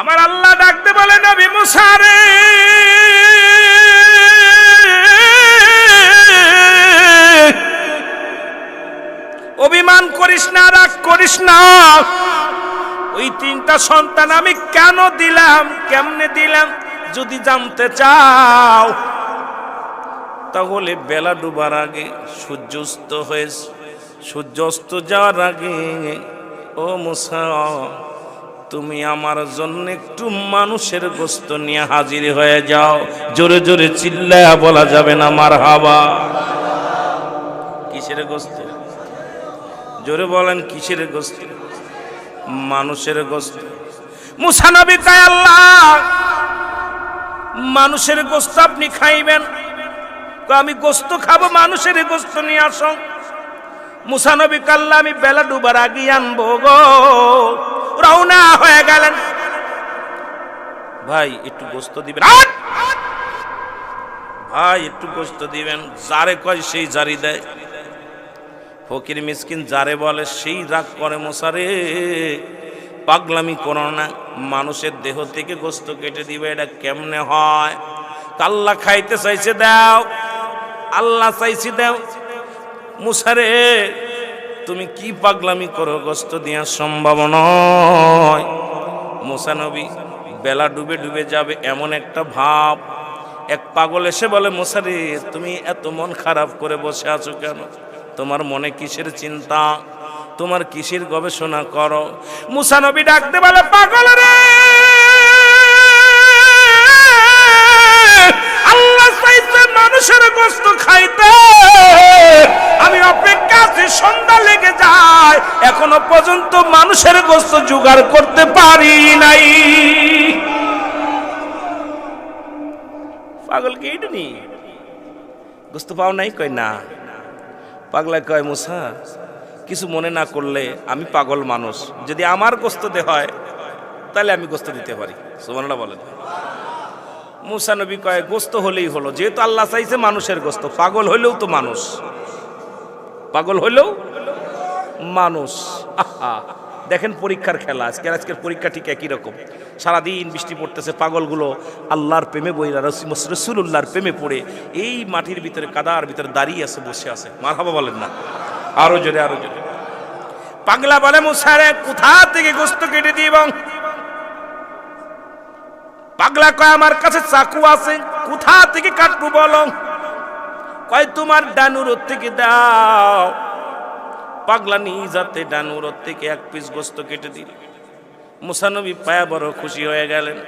আমার আল্লাহ ডাকতে বলে নবী মুসারে অভিমান করিস না, রাগ করিস না। ওই তিনটা সন্তান আমি কেন দিলাম, কেমনে দিলাম, যদি জানতে চাও। তাহলে বেলা ডুবার আগে সূর্যাস্ত হয়েছে। সূর্যাস্ত যাওয়ার আগে, ও মুসা তুমি আমার জন্য একটু মানুষের গোস্ত নিয়ে হাজির হয়ে যাও। জোরে জোরে চিল্লায়া বলা যাবে না মার হাবা কিসের গোস্ত? জোরে বলেন, কিসের গোস্ত? মানুষের গোস্ত। মুসানবী কায়, আল্লাহ, মানুষের গোস্ত আপনি খাইবেন। আমি গোস্ত খাব, মানুষের গোস্ত নিয়ে আসো। মুসানবী কাল্লা আমি বেলা ডুবার আগে আনব গো। রওনা হয়ে গেলেন। ভাই, একটু গোস্ত দিবেন। ভাই, একটু গোস্ত দিবেন। যারে কয় সেই জারি দেয়। ফকির মিসকিন যারে বলে, সেই রাগ করে মশারে। পাগলামি করো না। মানুষের দেহ থেকে গোস্ত কেটে দিবে, এটা কেমনে হয়? কাল্লা খাইতে চাইছে, দাও। আল্লাহ চাইছি, দাও। মুসারে তুমি কি পাগলামি করো? গোস্ত দেওয়ার সম্ভব নয়। মুসানবী বেলা ডুবে ডুবে যাবে এমন একটা ভাব। এক পাগল এসে বলে মশারে তুমি এত মন খারাপ করে বসে আছো কেন? তোমার মনে কিসের চিন্তা? তোমার কিসের গবেষণা করো? মুসানবী ডাকতে বলে, পাগল রে! আল্লাহ মানুষের গোস্ত খাইতে আমি অপেক্ষা আছি সন্ধ্যা লেগে যায়। এখনও পর্যন্ত মানুষের গোস্ত জোগাড় করতে পারি নাই। পাগল কে নি? গোস্ত পাও নাই? কয় না। পাগলা কয়, মুসা, কিছু মনে না করলে আমি পাগল মানুষ। যদি আমার গোস্ত দে হয়, তাহলে আমি গোস্ত দিতে পারি। সুমানলা বলেন। মুসা নবী কয়, গোস্ত হলেই হলো। যেহেতু আল্লাহ চাইছে মানুষের গোস্ত, পাগল হলেও তো মানুষ। পাগল হইলেও মানুষ। দেখেন পরীক্ষার খেলা, আজকের আজকের পরীক্ষা ঠিক একই রকম। সারাদিন বৃষ্টি পড়তেছে পাগলগুলো, আল্লাহর প্রেমে বইরা রসুল্লাহর প্রেমে পড়ে। এই মাটির ভিতরে, কাদার ভিতরে দাঁড়িয়ে আছে, বসে আছে। মার হাবা বলেন না। আরও জোরে আরও জোরে। পাগলা বলে, মুসারে, কোথা থেকে গোস্ত কেটে দিই এবং পাগলা কয়, আমার কাছে চাকু আছে, কোথা থেকে কাটবো বলো? কয়, তোমার ডানুর থেকে দাও। পাগলা নিয়ে যাতে ডানুর থেকে এক পিস গোস্ত কেটে দিল। মুসানবী পায়া বড় খুশি হয়ে গেলেন।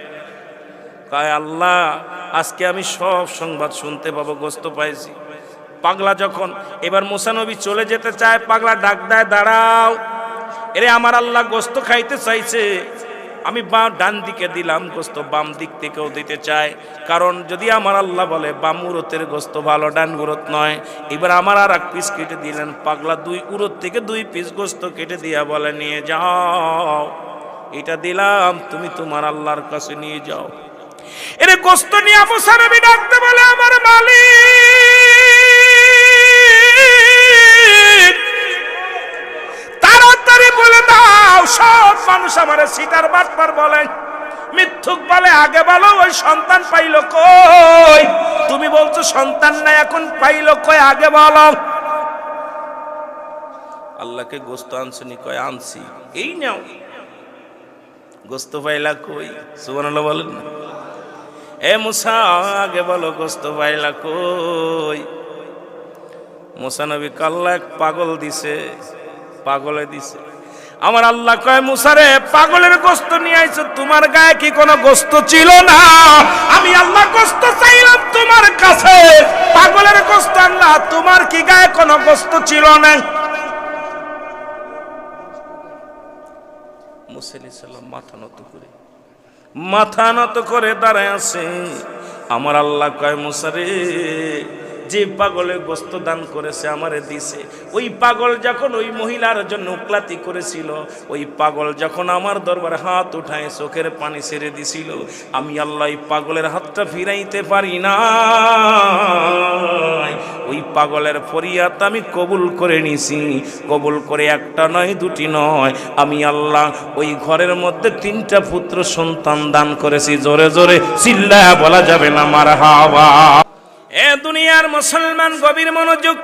কয়, আল্লাহ, আজকে আমি সব সংবাদ শুনতে পাবো, গোস্ত পাইছি। পাগলা যখন এবার মুসানবী চলে যেতে চায়, পাগলা ডাক দেয়, দাঁড়াও। এরে, আমার আল্লাহ গোস্ত খাইতে চাইছে। আমি বা ডান দিকে দিলাম গোস্ত, বাম দিক থেকেও দিতে চাই কারণ যদি আমার আল্লাহ বলে, বাম উরতের গোস্ত ভালো, ডান উরত নয়। এবার আমার আর এক পিস কেটে দিলেন। পাগলা দুই উরত থেকে দুই পিস গোস্ত কেটে দিয়া বলে, নিয়ে যাও। এটা দিলাম, তুমি তোমার আল্লাহর কাছে নিয়ে যাও। এরে গোস্ত নিয়ে আবু সারাবি ডাকতে বলে, আমার মালিক। তাড়াতাড়ি বলে দাও। সব মানুষ আমার সিটার বাটপার বলে। মিথ্যুক বলে, আগে বলো, ওই সন্তান পাইলো কই? তুমি বলছো সন্তান না এখন পাইলো কই? আগে বলো। আল্লাহকে গোস্ত আনছনি কয়, আনছি। এই নাও। গোস্ত পাইলা কই? সুবহানাল্লাহ বলেন না। এ মুসা, আগে বলো গোস্ত পাইলা কই? মুসা নবী কাল্লা এক পাগল দিছে, পাগলে দিছে। আমার আল্লাহ কয় মুসারে পাগলের গোস্ত নিয়ে আইছো, তোমার গায়ে কি কোনো গোস্ত ছিল না? আমি আল্লাহ গোস্ত চাইলাম তোমার কাছে। পাগলের গোস্ত আল্লাহ, তোমার কি গায়ে কোনো গোস্ত ছিল না? মুসাইসাল্লাম মাথা নত করে, মাথা নত করে দাঁড়ায় আছে। আমার আল্লাহ কয় মুসারে যে পাগলে গোস্ত দান করেছে আমারে দিছে, ওই পাগল যখন ওই মহিলার জন্য উকলাতি করেছিল, ওই পাগল যখন আমার দরবারে হাত উঠায়, চোখের পানি ছেড়ে দিছিল, আমি আল্লাহ পাগলের হাতটা ফিরাইতে পারি না ওই পাগলের ফরিয়াদ আমি কবুল করে নিছি, কবুল করে একটা নয়, দুটি নয়। আমি আল্লাহ ওই ঘরের মধ্যে তিনটা পুত্র সন্তান দান করেছি, জোরে জোরে চিল্লা বলা যাবে না মার হাওয়া এ দুনিয়ার মুসলমান গভীর মনোযোগ।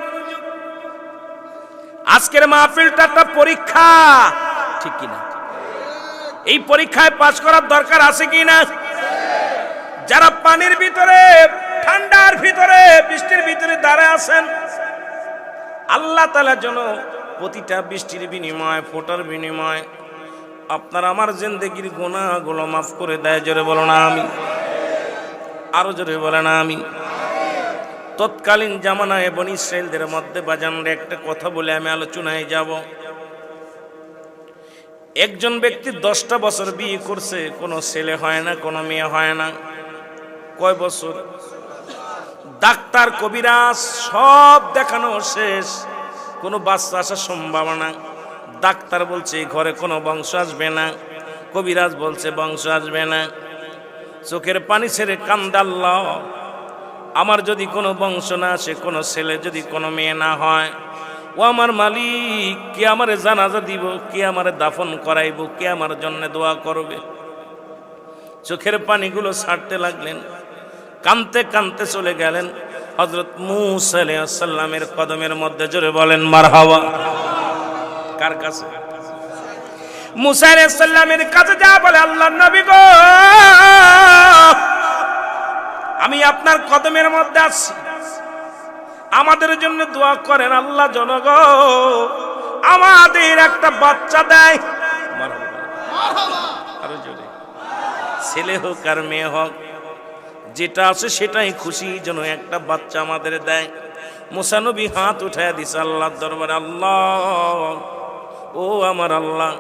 আজকের মাহফিলটা একটা পরীক্ষা। ঠিক কিনা? এই পরীক্ষায় পাশ করার দরকার আছে কি না যারা পানির ভিতরে, ঠান্ডার ভিতরে, বৃষ্টির ভিতরে দাঁড়ায় আছেন, আল্লাহ তালার যেন প্রতিটা বৃষ্টির বিনিময়, ফোটার বিনিময় আপনার আমার জিন্দগির গুণাগুলো মাফ করে দেয়। জোরে বলো না আমি আরও জোরে বলে না আমি তৎকালীন জামানায় বনি ইসরায়েলদের মধ্যে বাজানরে একটা কথা বলে আমি আলোচনায় যাব। একজন ব্যক্তি দশটা বছর বিয়ে করছে, কোনো ছেলে হয় না, কোনো মেয়ে হয় না। কয় বছর? ডাক্তার কবিরাজ, সব দেখানো শেষ। কোনো বাচ্চা আসার সম্ভাবনা। ডাক্তার বলছে ঘরে কোনো বংশ আসবে না। কবিরাজ বলছে, বংশ আসবে না। চোখের পানি ছেড়ে কান্দাল্লাহ আমার যদি কোনো বংশ না আসে, কোনো ছেলে যদি কোনো মেয়ে না হয়, ও আমার মালিক, কে আমারে জানাজা দিব, কে আমারে দাফন করাইব, কে আমার জন্য দোয়া করবে? চোখের পানিগুলো ছাড়তে লাগলেন, কানতে কানতে চলে গেলেন হজরত মুসাল্লামের কদমের মধ্যে জোরে বলেন মার হাওয়া কার কাছে? মুসা সাল্লামের কাছে যা বলে আল্লাহ নবী গো! আমি আপনার কদমের মধ্যে আছি। আমাদের জন্য দোয়া করেন আল্লাহ জনগ। আমাদের একটা বাচ্চা দেয়। ছেলে হোক আর মেয়ে হোক, যেটা আছে সেটাই খুশি যেন একটা বাচ্চা আমাদের দেয়। মুসানবী হাত উঠায় দিস আল্লাহর দরবারে, আল্লাহ, ও আমার আল্লাহ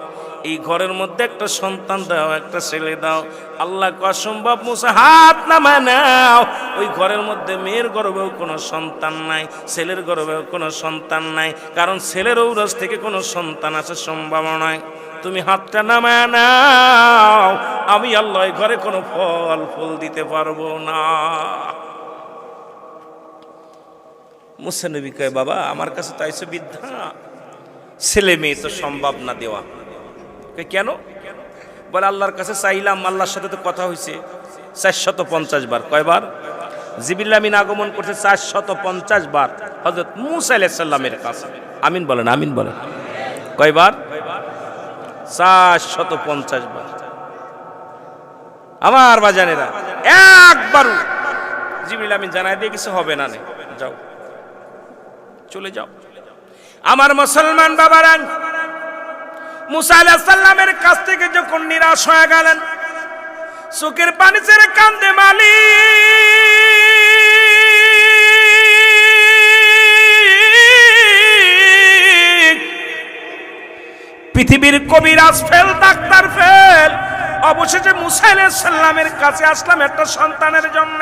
এই ঘরের মধ্যে একটা সন্তান দাও, একটা ছেলে দাও। আল্লাহ অসম্ভব, মুসা, হাত নামায় নাও। ওই ঘরের মধ্যে মেয়ের গর্বেও কোনো সন্তান নাই, ছেলের গর্বেও কোনো সন্তান নাই, কারণ ছেলের ঔরস থেকে কোনো সন্তান আসার সম্ভাবনা নয়। তুমি হাতটা নামায় নাও, আমি আল্লাহ ঘরে কোনো ফল, ফুল দিতে পারব না। মুসানবী কয়, বাবা, আমার কাছে তো আইসো বিদ্যা ছেলে মেয়ে তো সম্ভব না দেওয়া। কেন? বলে আল্লাহর কাছে চাইলাম, আল্লাহর সাথে তো কথা হয়েছে চারশত পঞ্চাশ বার। কয়বার? জিবিল্লামিন আগমন করছে চারশত পঞ্চাশ বার। হজরত মুসা আলাইসাল্লামের কাছে। আমিন বলেন আমিন বলেন। কয়বার? চারশত পঞ্চাশ বার। আমার বাজানেরা, একবারও জিবিল আমিন জানাই দিয়ে কিছু হবে না নে। যাও। চলে যাও। আমার মুসলমান বাবারা মুসা আলাহ সাল্লামের কাছ থেকে যখন নিরাশ হয়ে গেলেন, চোখের পানি ছেড়ে কান্দে মালিক। পৃথিবীর কবিরাজ ফেল, ডাক্তার ফেল। অবশেষে মুসা আলাহ সাল্লামের কাছে আসলাম একটা সন্তানের জন্য।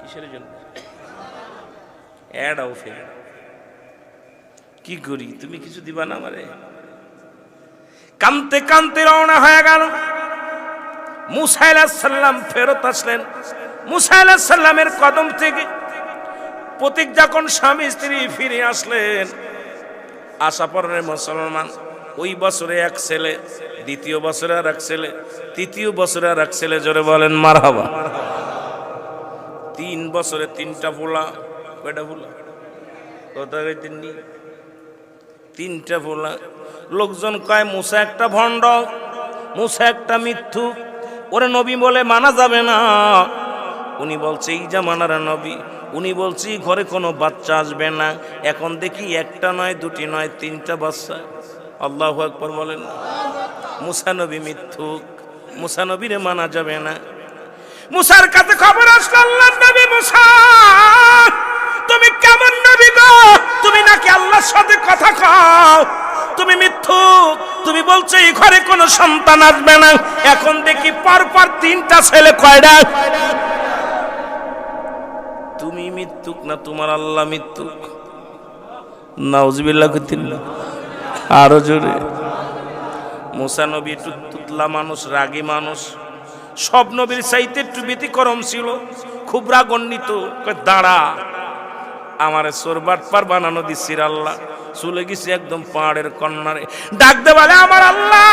কিসের জন্য? এডাও ফেল। কি করি? তুমি কিছু দিবা না আমারে? কানতে কানতে রওনা হয়ে গেল। মুসাইলাম ফেরত আসলেন। মুসাইলামের কদম থেকে প্রতীক যখন স্বামী, স্ত্রী ফিরে আসলেন আশা পরে মুসলমান, ওই বছরে এক ছেলে, দ্বিতীয় বছরে আর এক ছেলে, তৃতীয় বছরে আর এক ছেলে, জোরে বলেন মার হবা তিন বছরে তিনটা ফুলা, কয়টা ফুলা? কথা তিনটি? তিনটা ফোলা লোকজন কয়, মুসা একটা ভণ্ড, মুসা একটা মিথ্যু। ওরে নবী বলে মানা যাবে না। উনি বলছে, এই জামানার নবী। উনি বলছি ঘরে কোনো বাচ্চা আসবে না। এখন দেখি একটা নয়, দুটি নয়, তিনটা বাচ্চা। আল্লাহ একবার বলেন, মুসা নবী মিথ্যুক মুসা নবীরে মানা যাবে না। মুসার কাছে খবর আসলো আল্লাহ নবী মুসা। নাকি আল্লাহর সাথে কথা কও। তুমি মিথ্যু তুমি বলছো, এই ঘরে কোনো সন্তান আসবে না। এখন দেখি পর পর তিনটা ছেলে কয়টা? তুমি মৃত্যুক না তোমার আল্লাহ মৃত্যুক নাউজবিল্লাহ কতিল্লা আরও জোরে। মুসা নবী একটু তুতলা মানুষ, রাগী মানুষ। সব নবীর চাইতে একটু ব্যতিক্রম ছিল। খুব রাগন্বিত দাঁড়া। আমার সোরবাট পার বানানো দিচ্ছির আল্লাহ। চলে গেছি একদম পাহাড়ের কন্যারে। ডাক দে বলে, আমার আল্লাহ!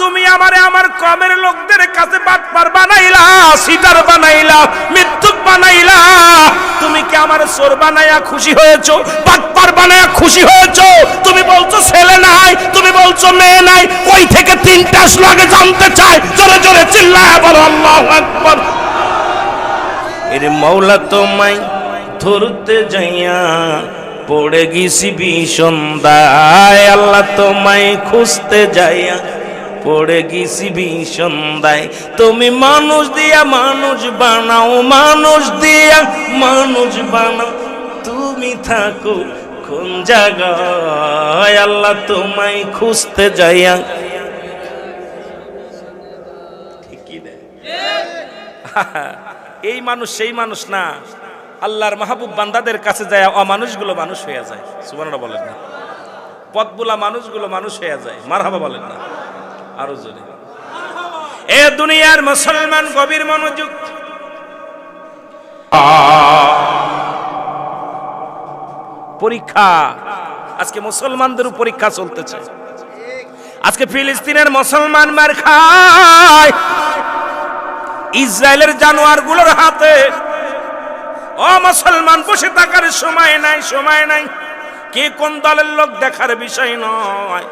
তুমি আমারে আমার কমের লোকদের কাছে বাটপার বানাইলা, সিটার বানাইলা মৃত্যুক বানাইলা। তুমি কি আমার চোর বানাইয়া খুশি হয়েছো, বাটপার বানাইয়া খুশি হয়েছো? বলছো, মেয়ে নাই কই থেকে তিনটা আসলো জানতে চাই। জোরে জোরে চিল্লায় বলো, আল্লাহু আকবার। এরে মৌলা তোমায় ধরতে যাইয়া পড়ে গেছি বিষন্দায়। আল্লাহ তোমায় খুঁজতে যাইয়া পড়ে গেছি বিষন্দায়। তুমি মানুষ দিয়া মানুষ বানাও, মানুষ দিয়া মানুষ বানাও। তুমি থাকো কোন জায়গায় আল্লাহ তোমায় খুঁজতে যাইয়া। এই মানুষ সেই মানুষ না। আল্লাহর মাহবুব বান্দাদের কাছে যায়, অমানুষগুলো মানুষ হয়ে যায়। সুবর্ণরা বলেন না। পথগুলা মানুষগুলো মানুষ হয়ে যায়। মারহাবা বলেন না। আরও জোরে। এ দুনিয়ার মুসলমান গভীর মনোযোগ। পরীক্ষা। আজকে মুসলমানদের পরীক্ষা চলতেছে। আজকে ফিলিস্তিনের মুসলমান মার খায়। ইসরায়েলের জানোয়ারগুলোর হাতে। ও মুসলমান, বসে থাকার সময় নাই সময় নাই। কে কোন দলের লোক দেখার বিষয় নয়।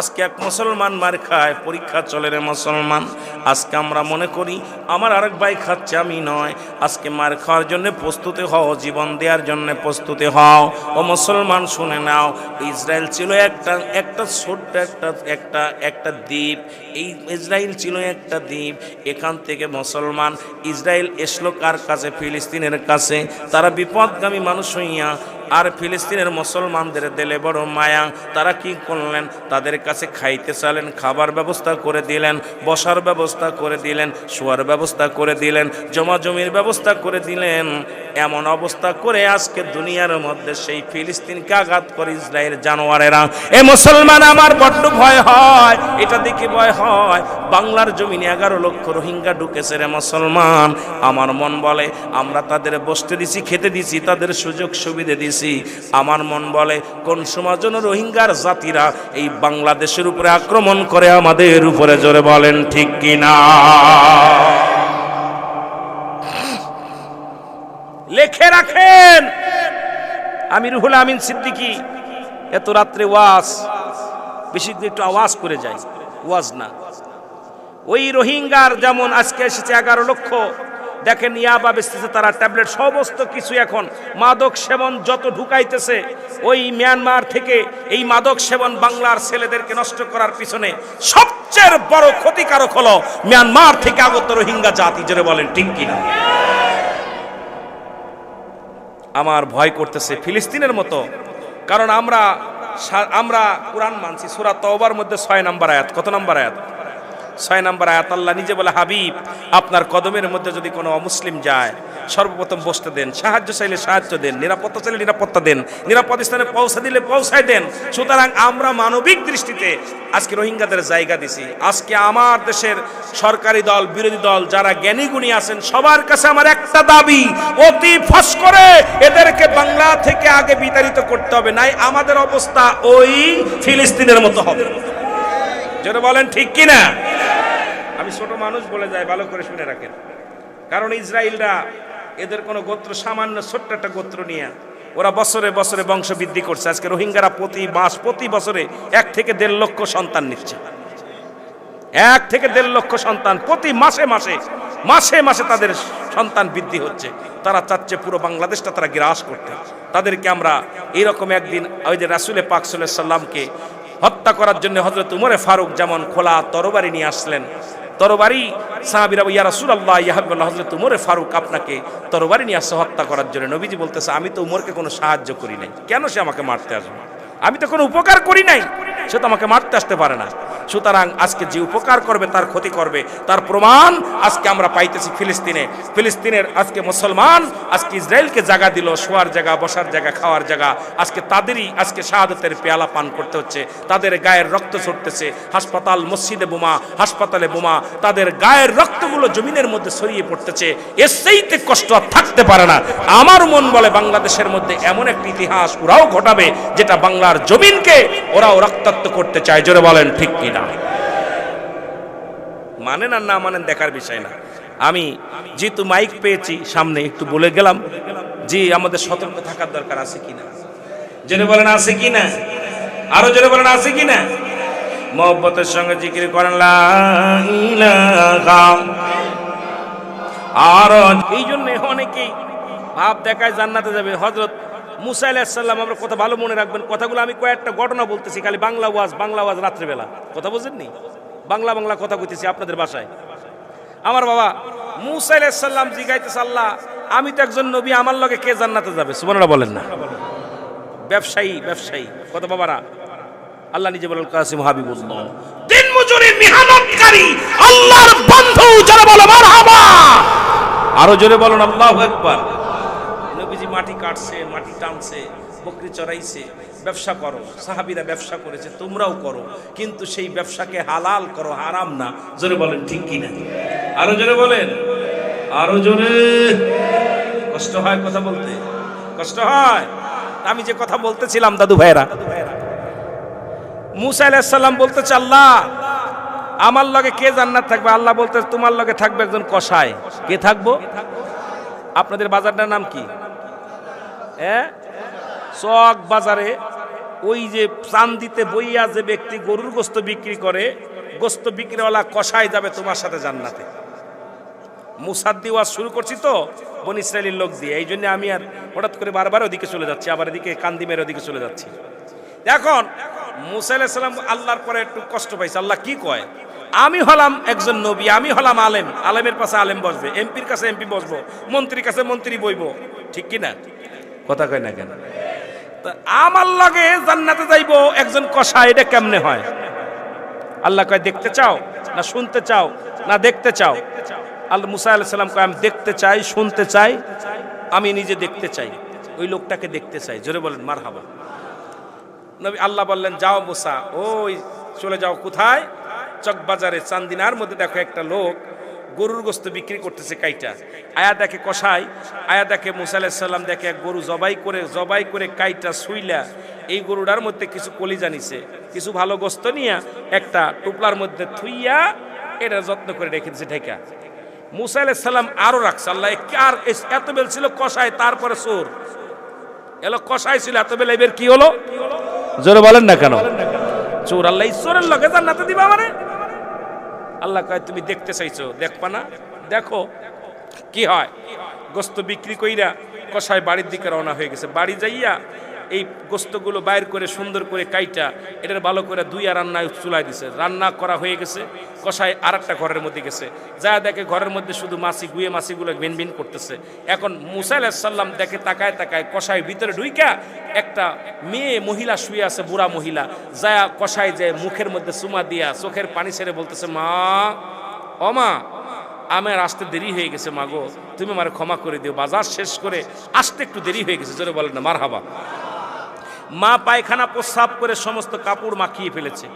আজকে এক মুসলমান মার খায়, পরীক্ষা চলে রে মুসলমান। আজকে আমরা মনে করি, আমার আরেক ভাই খাচ্ছে, আমি নয়। আজকে মার খাওয়ার জন্য প্রস্তুতি হও, জীবন দেওয়ার জন্য প্রস্তুতি হও। ও মুসলমান, শুনে নাও, ইসরায়েল ছিল একটা একটা ছোট্ট একটা একটা একটা দ্বীপ। এই ইসরায়েল ছিল একটা দ্বীপ। এখান থেকে মুসলমান, ইসরায়েল এসলো কার কাছে? ফিলিস্তিনের কাছে। তারা বিপদগামী মানুষ হইয়া আর ফিলিস্তিনের মুসলমানদের দেলে বড় মায়া। তারা কি করলেন? তাদের কাছে খাইতে চালেন খাবার ব্যবস্থা করে দিলেন, বসার ব্যবস্থা করে দিলেন, শোয়ার ব্যবস্থা করে দিলেন জমা জমির ব্যবস্থা করে দিলেন। এমন অবস্থা করে আজকে দুনিয়ার মধ্যে সেই ফিলিস্তিনকে আঘাত করে ইসরায়েল জানোয়ারেরা। এ মুসলমান, আমার বড্ড ভয় হয়। এটা দেখে ভয় হয়। বাংলার জমিনে এগারো লক্ষ রোহিঙ্গা ঢুকেছে রে মুসলমান। আমার মন বলে, আমরা তাদের বসতে দিছি, খেতে দিছি, তাদের সুযোগ সুবিধে দিছি। আমার মন বলে, কোন সময় জন্য রোহিঙ্গার জাতিরা এই বাংলাদেশের উপরে আক্রমণ করে আমাদের উপরে জোরে বলেন, ঠিক কিনা লেখে রাখেন। আমি রুহুল আমিন সিদ্দিকি, এত রাত্রে ওয়াজ, বেশি একটু আওয়াজ করে যাই। ওয়াজ না। ওই রোহিঙ্গার যেমন আজকে এসেছে এগারো লক্ষ দেখেন ইয়াবা বেচতেছে তারা ট্যাবলেট, সমস্ত কিছু এখন। মাদক সেবন যত ঢুকাইতেছে, ওই মিয়ানমার থেকে এই মাদক সেবন বাংলার ছেলেদেরকে নষ্ট করার পিছনে সবচেয়ে বড় ক্ষতিকারক হলো মিয়ানমার থেকে আগত রোহিঙ্গা জাতি, জোরে বলেন, ঠিক কিনা? আমার ভয় করতেছে ফিলিস্তিনের মতো, কারণ আমরা আমরা কোরআন মানছি, সুরা তওবার মধ্যে ছয় নম্বর আয়াত, কত নম্বর আয়াত? ছয় নম্বর আয়াত, আল্লাহ নিজে বলে, হাবিব, আপনার কদমের মধ্যে যদি কোনো অমুসলিম যায়, সর্বপ্রথম বসতে দেন, সাহায্য চাইলে সাহায্য দেন, নিরাপত্তা চাইলে নিরাপত্তা দেন, নিরাপদ স্থানে পৌঁছা দিলে পৌঁছায় দেন। সুতরাং আমরা মানবিক দৃষ্টিতে আজকে রোহিঙ্গাদের জায়গা দিছি। আজকে আমার দেশের সরকারি দল, বিরোধী দল, যারা জ্ঞানী গুণী আছেন, সবার কাছে আমার একটা দাবি, অতি ফস করে এদেরকে বাংলা থেকে আগে বিতাড়িত করতে হবে, নাই আমাদের অবস্থা ওই ফিলিস্তিনের মতো হবে। যেটা বলেন, ঠিক কিনা? আমি ছোট মানুষ বলে যাই, ভালো করে শুনে রাখেন। কারণ ইসরায়েলরা এদের কোনো গোত্র, সামান্য ছোট্ট একটা গোত্র নিয়ে, ওরা বছরে বছরে বংশ বৃদ্ধি করছে। আজকে রোহিঙ্গারা প্রতি মাস, প্রতি বছরে এক থেকে দেড় লক্ষ সন্তান নিচ্ছে। এক থেকে দেড় লক্ষ সন্তান, প্রতি মাসে মাসে মাসে মাসে তাদের সন্তান বৃদ্ধি হচ্ছে। তারা চাচ্ছে পুরো বাংলাদেশটা তারা গ্রাস করতে। তাদেরকে আমরা এইরকম একদিন ওই যে রাসুলে পাক সাল্লামকে হত্যা করার জন্য হজরত উমরে ফারুক যেমন খোলা তরবারি নিয়ে আসলেন। তরবারি সাহাবিরা ইয়া রাসূলুল্লাহ ইয়াহাবুল্লাহ হযরত উমরে ফারুক আপনাকে তরবারি নিয়ে আসছে হত্যা করার জন্য। নবীজি বলতেছে, আমি তো উমরকে কোনো সাহায্য করি নাই। কেন সে আমাকে মারতে আসবে? আমি তো কোনো উপকার করি নাই। সে তো আমাকে মারতে আসতে পারে না। সুতরাং আজকে যে উপকার করবে, তার ক্ষতি করবে। তার প্রমাণ আজকে আমরা পাইতেছি ফিলিস্তিনে। ফিলিস্তিনের আজকে মুসলমান, আজকে ইসরায়েলকে জায়গা দিল, শোয়ার জায়গা, বসার জায়গা, খাওয়ার জায়গা। আজকে তাদেরই আজকে শাহাদতের পেয়ালা পান করতে হচ্ছে। তাদের গায়ের রক্ত ছড়তেছে হাসপাতাল, মসজিদে বোমা, হাসপাতালে বোমা। তাদের গায়ের রক্তগুলো জমিনের মধ্যে ছড়িয়ে পড়তেছে। এর সেইতে কষ্ট আর থাকতে পারে না। আমার মন বলে বাংলাদেশের মধ্যে এমন একটি ইতিহাস ওরাও ঘটাবে, যেটা বাংলার জমিনকে ওরাও রক্তাক্ত করতে চায়, জোরে বলেন, ঠিক কিনা? মানেন আর না মানেন দেখার বিষয় না। আমি যেহেতু মাইক পেয়েছি সামনে, একটু বলে গেলাম যে আমাদের সতর্ক থাকার দরকার আছে কিনা। জোরে বলেন, আছে কিনা? আরও জোরে বলেন, আছে কিনা? মহব্বতের সঙ্গে জিকির করেন আর এই জন্য অনেকেই ভাব দেখায় জান্নাতে যাবে। হজরত মুসা আলাহিসাল্লাম আমরা কথা ভালো মনে রাখবেন, কথাগুলো আমি কয়েকটা ঘটনা বলতেছি, খালি বাংলা ওয়াজ বাংলা ওয়াজ রাত্রেবেলা। কথা বুঝেননি? বাংলা বাংলা কথা কইতেছি আপনাদের বাসায়। আমার বাবা মুসা আলাহিসাল্লাম জিগাইতেছে, আল্লাহ, আমি তো একজন নবী, আমার লগে কে জান্নাতে যাবে? সুবর্ণরা বলেন না। ব্যবসায়ী ব্যবসায়ী। কত বাবারা, আল্লাহ নিজে বলেন, কাসিম হাবিবুল্লাহ। দিন মজুরি মেহনতকারী, আল্লাহর বন্ধু, যারা বলো, মারহাবা। আরও জোরে বলুন, আল্লাহু আকবার। মাটি কাটছে, মাটি টানছে, বকরি চড়াইছে, ব্যবসা করো। সাহাবিরা ব্যবসা করেছে, তোমরাও করো। কিন্তু সেই ব্যবসাকে হালাল করো, হারাম না। জোরে বলেন, ঠিক কি না আরও জোরে বলেন? আরও জোরে। কষ্ট হয় কথা বলতে? কষ্ট হয়? আমি যে কথা বলতেছিলাম, দাদু ভাইরা মুসা আলাইসাল্লাম বলতেছে, আল্লাহ, আমার লগে কে জান্নাত থাকবে? আল্লাহ বলতে তোমার লগে থাকবে একজন কসাই। কে থাকব? আপনাদের বাজারটার নাম কি? হ্যাঁ? চক বাজারে ওই যে চান্দিতে বইয়া যে ব্যক্তি গরুর গোস্ত বিক্রি করে, গোস্ত বিক্রিওয়ালা কষায় যাবে তোমার সাথে জান্নাতে। মুসাদ দিয়ে ওয়াজ শুরু করছি তো বন ইসরায়েলের লোক দিয়ে, এই জন্য আমি আর হঠাৎ করে বারবার ওদিকে চলে যাচ্ছি, আবার এদিকে কান্দিমের ওদিকে চলে যাচ্ছি। এখন মুসা আল্লাহর পরে একটু কষ্ট পাইছে, আল্লাহ কি কয়? আমি হলাম একজন নবী, আমি হলাম আলেম, আলেমের পাশে আলেম বসবে, এমপির কাছে এমপি বসবো, মন্ত্রীর কাছে মন্ত্রী বইব, ঠিক কি না কথা কয় না কেন? আমার লগে জান্নাতে যাইব, একজন কষা এটা কেমনে হয়? আল্লাহ কয়, দেখতে চাও না শুনতে চাও না দেখতে চাও? আল্লাহ মুসা আলাইসাল্লাম কয়, আমি দেখতে চাই, শুনতে চাই, আমি নিজে দেখতে চাই। ওই লোকটাকে দেখতে চাই। জোরে বলেন মার হাবা নবী আল্লাহ বললেন, যাও মুসা, ওই চলে যাও কোথায়? চকবাজারে চান্দিনার মধ্যে দেখো একটা লোক গরুর গোস্ত বিক্রি করতেছে কাইটা। আয়া দেখে কষাই আয়া দেখে মুসা আলাহিসাল্লাম দেখে এক গরু জবাই করে জবাই করে কাইটা শুইলা এই গরুটার মধ্যে কিছু কলি জানিছে কিছু ভালো গোস্ত নিয়া একটা টুপলার মধ্যে থুইয়া এটা যত্ন করে রেখে দিছে ঢেকা। মুসা আলাহিসাল্লাম আরও রাখছে আল্লাহ আর এত বেল ছিল কষাই তারপরে চোর। এলো কষাই ছিল এত বেলা এবার কি হলো? জোরে বলেন না কেন? চোর আল্লাহ ঈশ্বরের লগে জান্নাতে দিবা মানে আল্লাহ কয়, তুমি দেখতে চাইছো, দেখবা না? দেখো, কি হয়? গোস্ত বিক্রি কইরা কষায় বাড়ির দিকে রওনা হয়ে গেছে। বাড়ি যাইয়া এই গোস্তগুলো বাইর করে সুন্দর করে কাইটা, এটার ভালো করে দুই আর রান্নায় চুলাই দিছে। রান্না করা হয়ে গেছে, কষায় আর একটা ঘরের মধ্যে গেছে। যা দেখে ঘরের মধ্যে শুধু মাছি, গুয়ে মাছিগুলো ভিন ভিন করতেছে। এখন মুসা আলাহিসাল্লাম দেখে তাকায় তাকায় কষায় ভিতরে ঢুইকা একটা মেয়ে মহিলা শুয়ে আছে, বুড়া মহিলা। যা কষায় যে মুখের মধ্যে চুমা দিয়া চোখের পানি ছেড়ে বলতেছে, মা, ও মা, আমার আসতে দেরি হয়ে গেছে মাগো তুমি আমার ক্ষমা করে দিও। বাজার শেষ করে আসতে একটু দেরি হয়ে গেছে। জোরে বলেন না মার হাবা মা পায়খানা প্রস্রাব করে সমস্ত কাপড় মাখিয়ে ফেলেছে।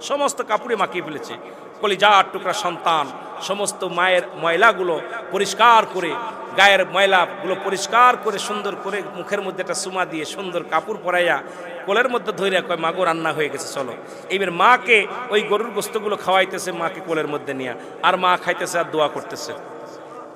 সমস্ত কাপড়ে মাখিয়ে ফেলেছে। কলিজার টুকরা সন্তান, সমস্ত মায়ের ময়লাগুলো পরিষ্কার করে, গায়ের ময়লাগুলো পরিষ্কার করে, সুন্দর করে মুখের মধ্যে একটা সুমা দিয়ে সুন্দর কাপড় পরাইয়া কোলের মধ্যে ধরে কয়, মাগো, রান্না হয়ে গেছে, চলো। এইবার মাকে ওই গরুর গোস্তগুলো খাওয়াইতেছে, মাকে কোলের মধ্যে নিয়ে। আর মা খাইতেছে আর দোয়া করতেছে।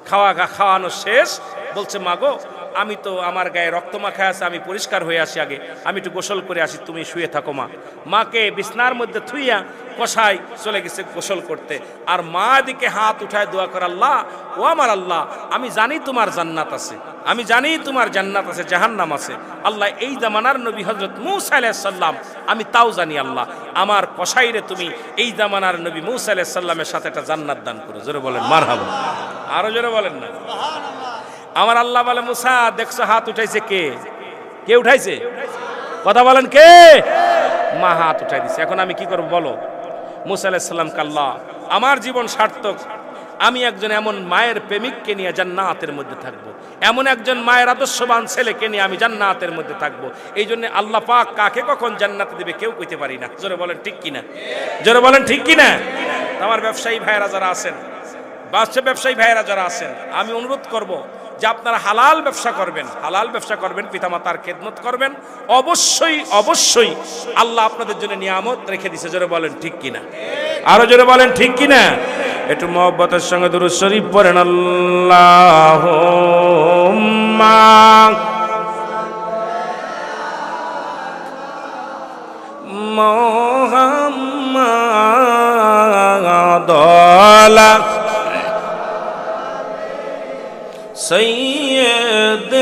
খাওয়া, খাওয়ানো শেষ। বলছে, মাগো আমি তো আমার গায়ে রক্ত মাখা আছে, আমি পরিষ্কার হয়ে আসি আগে। আমি একটু গোসল করে আসি, তুমি শুয়ে থাকো মা। মাকে বিছনার মধ্যে থুইয়া কষাই চলে গেছে গোসল করতে। আর মা দিকে হাত উঠায় দোয়া করে, আল্লাহ, ও আমার আল্লাহ, আমি জানি তোমার জান্নাত আছে। আমি জানি তোমার জান্নাত আছে, জাহান্নাম আছে। আল্লাহ, এই জামানার নবী হজরত মুসা সাল্লাম আমি তাও জানি আল্লাহ। আমার কষাইরে তুমি, এই জামানার নবী মুসা সাল্লামের সাথে একটা জান্নাত দান করো। জোরে বলেন মার হাবো আরও জোরে বলেন না। আমার আল্লাহ বলে মুসা, দেখছ হাত উঠাইছে কে? কে উঠাইছে? কথা বলেন কে? মা হাত উঠাই দিছে। এখন আমি কি করব বলো? মুসা আলাইসাল্লাম কাল্লা আমার জীবন সার্থক। আমি একজন এমন মায়ের প্রেমিককে নিয়ে জান্নাতের মধ্যে থাকব। এমন একজন মায়ের আদর্শবান ছেলেকে নিয়ে আমি জান্নাতের মধ্যে থাকব। এই জন্য আল্লাহ পাক কাকে কখন জান্নাতে দেবে কেউ কইতে পারি না। জোরে বলেন, ঠিক কিনা? জোরে বলেন, ঠিক কিনা? আমার ব্যবসায়ী ভাইয়েরা যারা আছেন ব্যবসায়ী ভাইয়েরা যারা আছেন, আমি অনুরোধ করব যে আপনারা হালাল ব্যবসা করবেন, হালাল ব্যবসা করবেন, পিতামাতার খেদমত করবেন, অবশ্যই অবশ্যই আল্লাহ আপনাদের জন্য নিয়ামত রেখে দিছে। জোরে বলেন, ঠিক কিনা? আরও জোরে বলেন, ঠিক কিনা? একটু মহব্বতের সঙ্গে দুরুদ শরীফ পড়েন আল্লাহ মোহাম্মদ সৈয়দ